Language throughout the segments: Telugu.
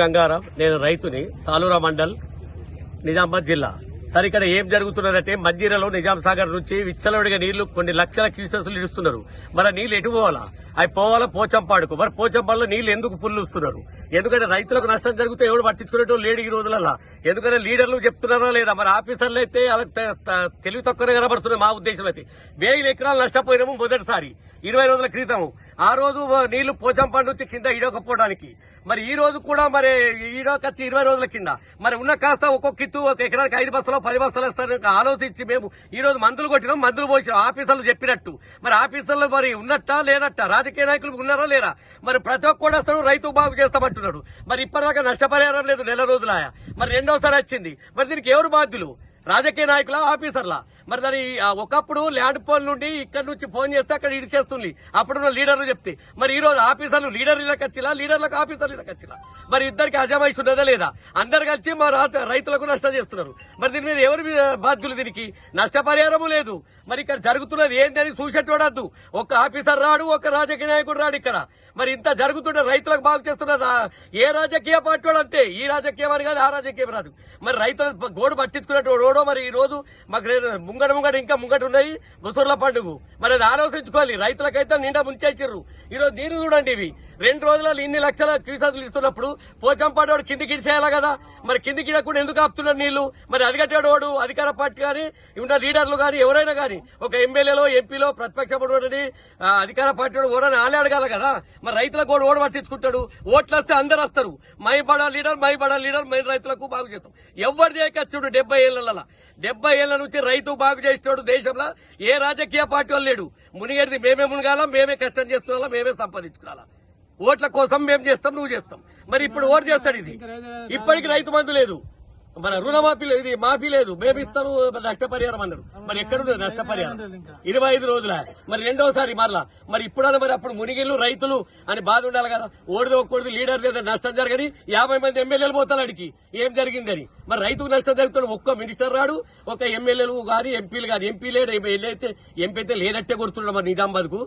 గంగారాం నేను రైతుని సాలూరా మండల్ నిజామాబాద్ జిల్లా. సరే ఇక్కడ ఏం జరుగుతున్నదంటే మధ్యలో నిజాం సాగర్ నుంచి విచ్చలవిడిగా నీళ్ళు కొన్ని లక్షల క్యూసెస్లు ఇడుస్తున్నారు మరి నీళ్ళు నీళ్ళు ఎటు పోవాలా? అవి పోవాలా పోచంపాడుకు. మరి పోచంపాడులో నీళ్ళు ఎందుకు ఫుల్ ఇస్తున్నారు? ఎందుకంటే రైతులకు నష్టం జరిగితే ఎవడు పట్టించుకునేటో లేడు ఈ రోజులలో ఎందుకంటే లీడర్లు చెప్తున్నారా లేదా? మరి ఆఫీసర్లు అయితే వాళ్ళకి తెలివి తక్కువనే కనబడుతున్నాయి మా ఉద్దేశం అయితే. వేల ఎకరాలు నష్టపోయినాము మొదటిసారి. ఇరవై రోజుల క్రితం ఆ రోజు నీళ్ళు పోచంపాడు నుంచి కింద ఇడకపోవడానికి మరి ఈ రోజు కూడా మరి ఈడొకొచ్చి ఇరవై రోజుల కింద. మరి ఉన్న కాస్త ఒక్కొక్క కిత్తు ఒక ఎకరానికి ఐదు బస్తాలు పది బస్సులు ఇస్తారని ఆలోచించి మేము ఈ రోజు మందులు కొట్టినాం మందులు పోసినాం ఆఫీసర్లు చెప్పినట్టు. మరి ఆఫీసర్లు మరి ఉన్నట్టా లేనట్టా? రాజకీయ నాయకులు ఉన్నారా లేరా? మరి ప్రతి ఒక్కడు వస్తాడు రైతు బాగు చేస్తామంటున్నాడు. మరి ఇప్పటిదాకా నష్టపరిహారం లేదు నెల రోజులాయా మరి రెండోసారి వచ్చింది. మరి దీనికి ఎవరు బాధ్యులు? రాజకీయ నాయకుల ఆఫీసర్లా? మరి దాని ఒకప్పుడు ల్యాండ్ పోల్ నుండి ఇక్కడ నుంచి ఫోన్ చేస్తే అక్కడ ఇడిచేస్తుంది. అప్పుడున్న లీడర్లు చెప్తే. మరి ఈ రోజు ఆఫీసర్లు లీడర్లకు వచ్చిలా? లీడర్లకు ఆఫీసర్లకు వచ్చిలా? మరి ఇద్దరికి అజమాయిషి ఉన్నదా లేదా? అందరు కలిసి మా రా- రైతులకు నష్టం చేస్తున్నారు. మరి దీని మీద ఎవరి మీద బాధ్యులు దీనికి? నష్టపరిహారము లేదు. మరి ఇక్కడ జరుగుతున్నది ఏంటని చూసేటోడద్దు ఒక ఆఫీసర్ రాడు ఒక రాజకీయ నాయకుడు రాడు ఇక్కడ. మరి ఇంత జరుగుతుంటే రైతులకు బాగు చేస్తున్న రా- ఏ రాజకీయ పార్టీ వాడు అంతే? ఈ రాజకీయం అని కాదు ఆ రాజకీయం రాదు. మరి రైతుల గోడు పట్టించుకున్నట్టు ఓడో మరి ఈ రోజు మాకు ముంగట ముంగట ఇంకా ముంగట ఉన్నాయి ముసూర్ల పండుగ. మరి అది ఆలోచించుకోవాలి. రైతులకైతే నిండా ముంచేసిర్రు. ఈ రోజు చూడండి ఇవి. రెండు రోజులలో ఇన్ని లక్షల క్యూసాదులు ఇస్తున్నప్పుడు పోచంపాడోడు వాడు కిందికి ఇడిచేయాలి కదా? మరి కిందికి ఇడకుండా ఎందుకు ఆపుతున్నారు నీళ్ళు? మరి అధికట్టాడు వాడు అధికార పార్టీ కానీ ఉన్న లీడర్లు కానీ ఎవరైనా కానీ. ఒక ఎమ్మెల్యేలో ఎంపీలో ప్రతిపక్ష అధికార పార్టీ వాడు ఓడని ఆలే అడగాలి కదా. మరి రైతులకు కూడా ఓడి పట్టించుకుంటాడు. ఓట్లు వస్తే అందరు వస్తారు. మై బడా లీడర్ మై బడా లీడర్ మై రైతులకు బాగు చేస్తాం. ఎవరు చేయకొచ్చుడు డెబ్బై ఏళ్ళలో డెబ్బై ఏళ్ళ నుంచి రైతు బాగు చేసేటోడు దేశంలో ఏ రాజకీయ పార్టీ వాళ్ళు లేడు. మునిగేది మేమే మునగాల మేమే కష్టం చేస్తున్నాం మేమే సంపాదించుకోవాలా? ఓట్ల కోసం మేము చేస్తాం నువ్వు చేస్తాం. మరి ఇప్పుడు ఓటు చేస్తాడు ఇది. ఇప్పటికి రైతు మందు లేదు. మన రుణమాఫీ లేదు ఇది మాఫీ లేదు. మేము నష్టపరిహారం అన్నారు. మరి ఎక్కడుంది నష్టపరిహారం? ఇరవై ఐదు రోజుల? మరి రెండోసారి మరలా. మరి ఇప్పుడన్నా మరి అప్పుడు మునిగిళ్ళు రైతులు అని బాధ ఉండాలి కదా. ఓడిది ఒక్కడిది లీడర్ లేదా నష్టం జరగని యాభై మంది ఎమ్మెల్యేలు పోతారు అడిగి ఏం జరిగిందని? మరి రైతుకు నష్టం జరుగుతుంది ఒక్క మినిస్టర్ రాడు ఒక ఎమ్మెల్యేలు కానీ ఎంపీలు కానీ ఎంపీ లేడు అయితే ఎంపీ అయితే లేనట్టే కొడుతున్నాడు మరి నిజామాబాద్కు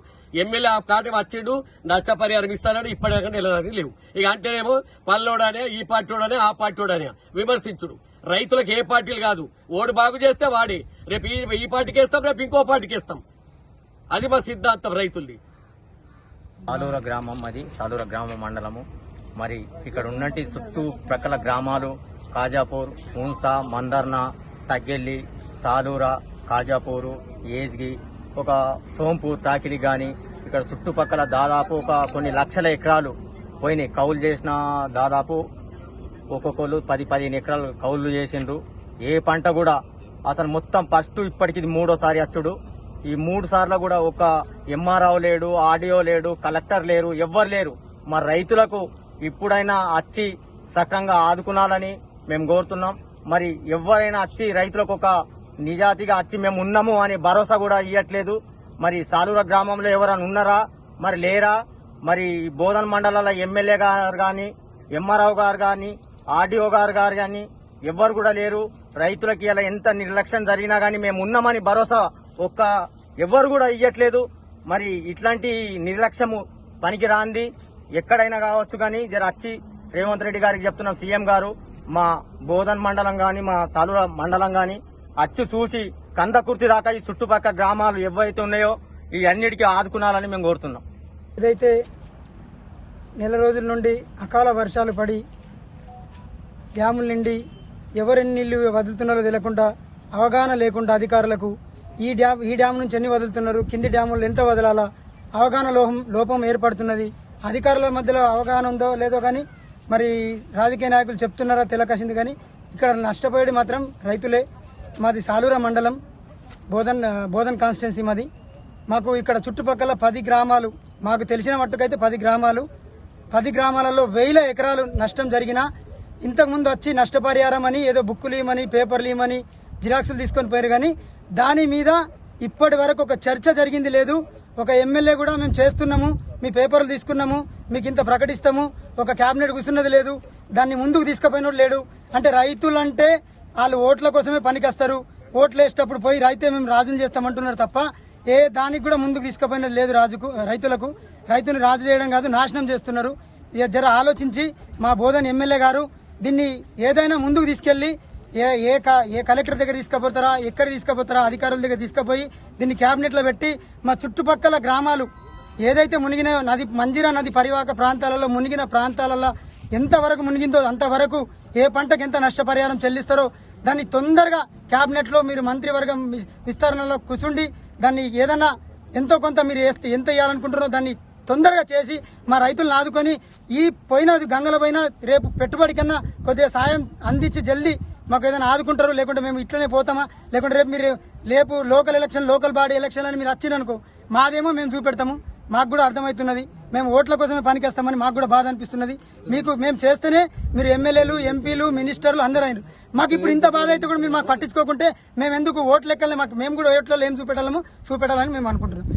ఎమ్మెల్యే ఆ కాట వచ్చిండు నష్టపరిహారం ఇస్తానని ఇప్పటిదాకా నెలదని లేవు. ఇక అంటేనేమో పల్లోడనే ఈ పార్టీలోనే ఆ పార్టీలోనే విమర్శించుడు. రైతులకు ఏ పార్టీలు కాదు. ఓడి బాగు చేస్తే వాడి. రేపు ఈ పార్టీకి వేస్తాం రేపు ఇంకో పార్టీకి వేస్తాం. అది మా సిద్ధాంతం రైతులది. సాలూర గ్రామం అది సాలూర గ్రామ మండలము. మరి ఇక్కడ ఉన్నటి చుట్టూ ప్రక్కల గ్రామాలు కాజాపూర్ ఉన్సా మందర్న తగ్గెల్లి సాలూర కాజాపూరు ఏజ్గి ఒక సోంపూర్ తాకిలి కానీ ఇక్కడ చుట్టుపక్కల దాదాపు ఒక కొన్ని లక్షల ఎకరాలు పోయినాయి. కౌలు చేసిన దాదాపు ఒక్కొక్కరు పది పదిహేను ఎకరాలు కౌలు చేసిండ్రు. ఏ పంట కూడా అసలు మొత్తం ఫస్ట్ ఇప్పటికి ఇది మూడోసారి అచ్చుడు. ఈ మూడు సార్లు కూడా ఒక ఎంఆర్ఓ లేడు ఆడియో లేడు కలెక్టర్ లేరు ఎవ్వరు లేరు. మా రైతులకు ఇప్పుడైనా వచ్చి సక్రంగా ఆదుకునాలని మేము కోరుతున్నాం. మరి ఎవరైనా వచ్చి రైతులకు ఒక నిజాతిగా వచ్చి మేము ఉన్నాము అని భరోసా కూడా ఇవ్వట్లేదు మరి సాలూర గ్రామంలో ఎవరైనా ఉన్నారా? మరి లేరా? మరి బోధన్ మండలాల ఎమ్మెల్యే గారు కానీ ఎంఆర్ఓ గారు కానీ ఆర్డీఓ గారు గారు కానీ ఎవ్వరు కూడా లేరు. రైతులకి ఇలా ఎంత నిర్లక్ష్యం జరిగినా కానీ మేము ఉన్నామని భరోసా ఒక్క ఎవ్వరు కూడా ఇయ్యట్లేదు. మరి ఇట్లాంటి నిర్లక్ష్యము పనికి రాంది. ఎక్కడైనా కావచ్చు కానీ జర వచ్చి రేవంత్ రెడ్డి గారికి చెప్తున్నాం సీఎం గారు. మా బోధన్ మండలం కానీ మా సాలూర మండలం కానీ అచ్చి చూసి కందకుర్తి దాకా ఈ చుట్టుపక్కల గ్రామాలు ఏవైతే ఉన్నాయో ఈ అన్నిటికీ ఆదుకునాలని మేము కోరుతున్నాం. ఇదైతే నెల రోజుల నుండి అకాల వర్షాలు పడి డ్యాముల నుండి ఎవరెన్ని నీళ్ళు వదులుతున్నారో తెలియకుండా అవగాహన లేకుండా అధికారులకు ఈ డ్యామ్ ఈ డ్యామ్ నుంచి ఎన్ని వదులుతున్నారు కింది డ్యాములు ఎంత వదలాలా అవగాహన లోహం లోపం ఏర్పడుతున్నది. అధికారుల మధ్యలో అవగాహన ఉందో లేదో కానీ మరి రాజకీయ నాయకులు చెప్తున్నారో తెలకసింది కానీ ఇక్కడ నష్టపోయేది మాత్రం రైతులే. మాది సాలూర మండలం బోధన్ బోధన్ కాన్స్టిట్యున్సీ మాది. మాకు ఇక్కడ చుట్టుపక్కల పది గ్రామాలు మాకు తెలిసిన మట్టుకైతే పది గ్రామాలు. పది గ్రామాలలో వేల ఎకరాలు నష్టం జరిగినా ఇంతకుముందు వచ్చి నష్టపరిహారం అని ఏదో బుక్కులు ఇవ్వమని పేపర్లు ఇవ్వమని జిరాక్సులు తీసుకొని పోయారు కానీ దాని మీద ఇప్పటి వరకు ఒక చర్చ జరిగింది లేదు. ఒక ఎమ్మెల్యే కూడా మేము చేస్తున్నాము మీ పేపర్లు తీసుకున్నాము మీకు ఇంత ప్రకటిస్తాము ఒక క్యాబినెట్ కూర్చున్నది లేదు దాన్ని ముందుకు తీసుకుపోయినోడు లేడు. అంటే రైతులంటే వాళ్ళు ఓట్ల కోసమే పనికొస్తారు. ఓట్లు వేసేటప్పుడు పోయి రైతే మేము రాజుని చేస్తామంటున్నారు తప్ప ఏ దానికి కూడా ముందుకు తీసుకుపోయినది లేదు రాజుకు రైతులకు. రైతుని రాజు చేయడం కాదు నాశనం చేస్తున్నారు. ఇక జర ఆలోచించి మా బోధన ఎమ్మెల్యే గారు దీన్ని ఏదైనా ముందుకు తీసుకెళ్ళి ఏ ఏ క- ఏ కలెక్టర్ దగ్గర తీసుకుపోతారా ఎక్కడ తీసుకుపోతారా అధికారుల దగ్గర తీసుకుపోయి దీన్ని క్యాబినెట్లో పెట్టి మా చుట్టుపక్కల గ్రామాలు ఏదైతే మునిగిన నది మంజిరా నది పరివాహక ప్రాంతాలలో మునిగిన ప్రాంతాలలో ఎంతవరకు మునిగిందో అంతవరకు ఏ పంటకు ఎంత నష్టపరిహారం చెల్లిస్తారో దాన్ని తొందరగా క్యాబినెట్లో మీరు మంత్రివర్గం విస్తరణలో కూర్చుండి దాన్ని ఏదన్నా ఎంతో కొంత మీరు వేస్తే ఎంత ఇవ్వాలనుకుంటారో దాన్ని తొందరగా చేసి మా రైతులను ఆదుకొని ఈ పోయిన గంగల పైన రేపు పెట్టుబడి కన్నా కొద్దిగా సాయం అందించి జల్దీ మాకు ఏదైనా ఆదుకుంటారు లేకుంటే మేము ఇట్లనే పోతామా? లేకుంటే రేపు మీరు రేపు local election local body election అని మీరు వచ్చిరనుకో మాదేమో మేము చూపెడతాము. మాకు కూడా అర్థమవుతున్నది. మేము ఓట్ల కోసమే పనికేస్తామని మాకు కూడా బాధ అనిపిస్తున్నది. మీకు మేము చేస్తేనే మీరు ఎమ్మెల్యేలు ఎంపీలు మినిస్టర్లు అందరూ అయినారు మాకు ఇప్పుడు ఇంత బాధ అయితే కూడా మీరు మాకు పట్టించుకోకుంటే మేము ఎందుకు ఓట్లు లెక్కలే మాకు మేము కూడా ఓట్లలో ఏం చూపెట్టాలము చూపెట్టాలని మేము అనుకుంటున్నాం.